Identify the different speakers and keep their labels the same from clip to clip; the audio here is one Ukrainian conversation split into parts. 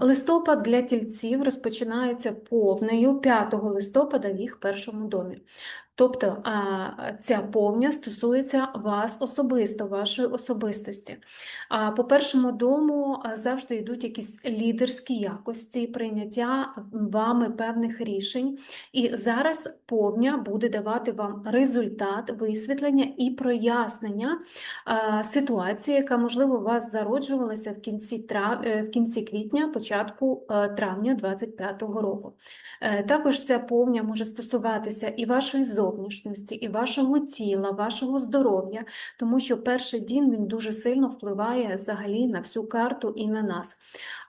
Speaker 1: Листопад для тільців розпочинається повною 5 листопада в їх першому домі. Тобто ця повня стосується вас особисто, вашої особистості. По першому дому завжди йдуть якісь лідерські якості, прийняття вами певних рішень. І зараз повня буде давати вам результат висвітлення і прояснення ситуації, яка, можливо, у вас зароджувалася в кінці, трав... е, в кінці квітня, початку е, травня 2025 року. Е, Також ця повня може стосуватися і вашої зовнішності, і вашого тіла, вашого здоров'я, тому що перший дім він дуже сильно впливає взагалі на всю карту і на нас.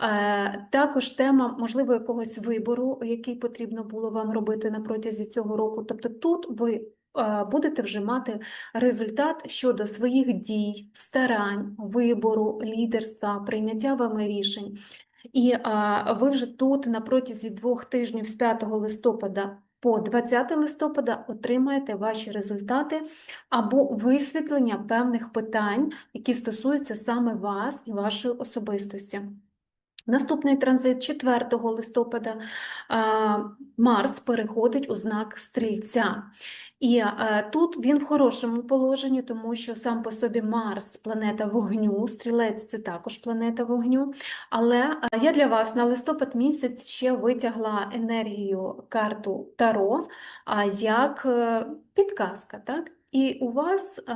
Speaker 1: Е, Також тема, можливо, якогось вибору, який потрібно було вам робити на протязі цього року. Тобто тут ви е, будете вже мати результат щодо своїх дій, старань, вибору, лідерства, прийняття вами рішень. І а, ви вже тут на протязі двох тижнів з 5 листопада по 20 листопада отримаєте ваші результати або висвітлення певних питань, які стосуються саме вас і вашої особистості. Наступний транзит 4 листопада Марс переходить у знак Стрільця. І е, тут він в хорошому положенні, тому що сам по собі Марс планета вогню, стрілець це також планета вогню. Але е, я для вас на листопад місяць ще витягла енергію карту Таро як е, підказка, так? І у вас е,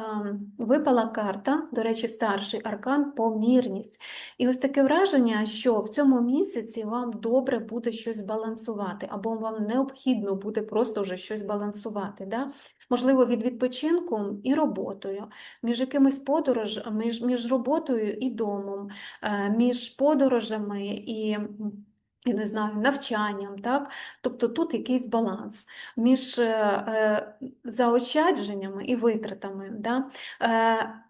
Speaker 1: випала карта, до речі, старший аркан помірність. І ось таке враження, що в цьому місяці вам добре буде щось балансувати, або вам необхідно буде просто вже щось балансувати. Да? Можливо, від відпочинку і роботою, між якимись подорож, між, між роботою і домом, е, між подорожами і. Я не знаю, навчанням, так? Тобто тут якийсь баланс між е, е, заощадженнями і витратами. Да? Е,